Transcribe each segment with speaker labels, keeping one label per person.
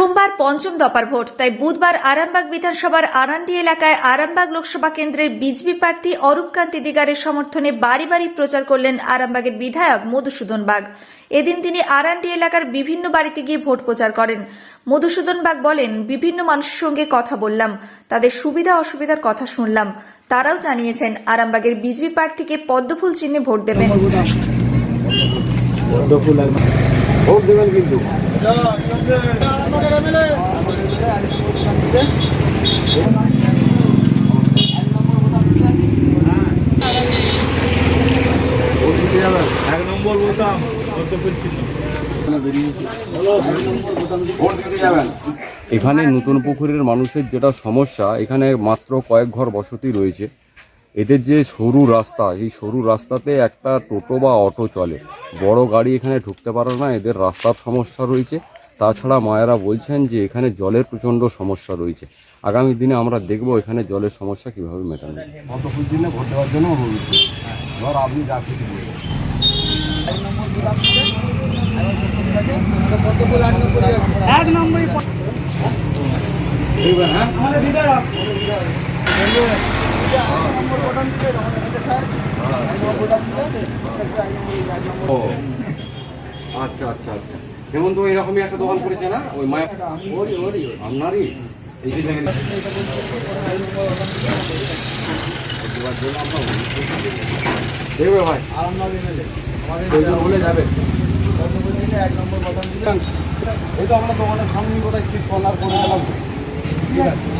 Speaker 1: সোমবার পঞ্চম দফার ভোট, তাই বুধবার আরামবাগ বিধানসভার আরান্ডি এলাকায় আরামবাগ লোকসভা কেন্দ্রের বিজেপি প্রার্থী অরূপকান্তি দিগারের সমর্থনে বাড়ি বাড়ি প্রচার করলেন আরামবাগের বিধায়ক মধুসূদন বাগ। এদিন তিনি আরান্ডি এলাকার বিভিন্ন বাড়িতে গিয়ে ভোট প্রচার করেন। মধুসূদন বাগ বলেন, বিভিন্ন মানুষের সঙ্গে কথা বললাম, তাদের সুবিধা অসুবিধার কথা শুনলাম। তারাও জানিয়েছেন, আরামবাগের বিজেপি প্রার্থীকে পদ্মফুল চিহ্নে ভোট দেবেন
Speaker 2: কিন্তু।
Speaker 3: এখানে নতুন পুকুরের মানুষের যেটা সমস্যা এখানে মাত্র কয়েক ঘর বসতি রয়েছে। এদের যে সরু রাস্তা এই সরু রাস্তাতে একটা টোটো বা অটো চলে। বড় গাড়ি এখানে ঢুকতে পারে না এদের রাস্তার সমস্যা রয়েছে। তাছাড়া মায়েরা বলছেন যে এখানে জলের প্রচণ্ড সমস্যা রয়েছে। আগামী দিনে আমরা দেখব এখানে জলের সমস্যা কীভাবে মেটানো যায়।
Speaker 2: দিনে ভোট দেওয়ার জন্য অনুরোধ ধর আপনি? ও। আচ্ছা আচ্ছা আচ্ছা। যেমন তো এরকমই একটা দোকান করেছে না? ওই মায়া আপনারই? এই যে দেখেন। দেখবে ভাই। এই তো আমরা দোকানের সামনে কোথায় কর্নার করে গেলাম। ঠিক আছে?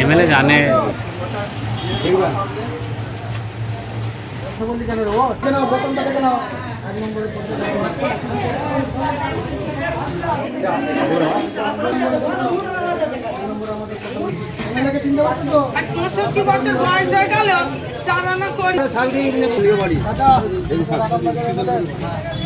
Speaker 4: এমএলএ জানে।
Speaker 5: চালানো করি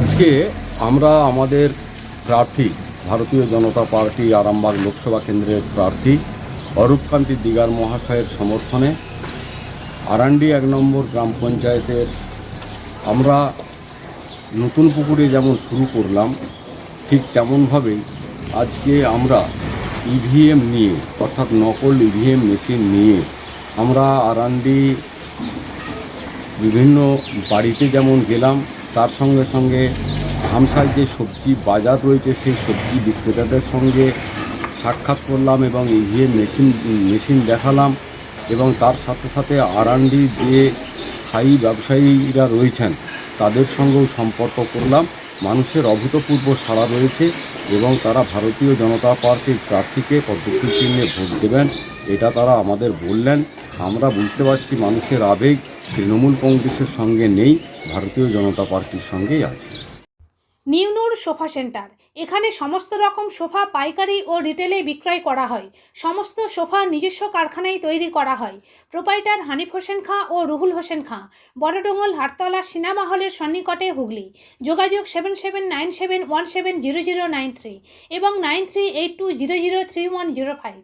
Speaker 2: আজকে আমরা আমাদের প্রার্থী, ভারতীয় জনতা পার্টি আরামবাগ লোকসভা কেন্দ্রের প্রার্থী অরূপকান্তি দিগার মহাশয়ের সমর্থনে আরান্ডি এক নম্বর গ্রাম পঞ্চায়েতের আমরা নতুন পুকুরে যেমন শুরু করলাম, ঠিক তেমনভাবেই আজকে আমরা ইভিএম নিয়ে, অর্থাৎ নকল ইভিএম মেশিন নিয়ে আমরা আরান্ডি বিভিন্ন বাড়িতে যেমন গেলাম, তার সঙ্গে সঙ্গে হামসার যে সবজি বাজার রয়েছে, সেই সবজি বিক্রেতাদের সঙ্গে সাক্ষাৎ করলাম এবং ইভিএম মেশিন মেশিন দেখালাম এবং তার সাথে সাথে আরান্ডি যে স্থায়ী ব্যবসায়ীরা রয়েছেন, তাদের সঙ্গেও সম্পর্ক করলাম। মানুষের অভূতপূর্ব সাড়া রয়েছে এবং তারা ভারতীয় জনতা পার্টির প্রার্থীকে পদ্মফুল চিহ্নে ভোট দেবেন, এটা তারা আমাদের বললেন। আমরা বুঝতে পারছি মানুষের আবেগ তৃণমূল কংগ্রেসের সঙ্গে নেই, ভারতীয় জনতা পার্টির সঙ্গেই আছে।
Speaker 6: নিউনুর সোফা সেন্টার। এখানে সমস্ত রকম সোফা পাইকারি ও রিটেলে বিক্রয় করা হয়। সমস্ত সোফা নিজস্ব কারখানায় তৈরি করা হয়। প্রোপাইটার হানিফ হোসেন খাঁ ও রুহুল হোসেন খাঁ। বড়ডোঙ্গল হাটতলা সিনেমা হলের সন্নিকটে হুগলি। যোগাযোগ seven seven nine seven one seven zero zero nine three এবং nine three eight two zero zero three one zero five.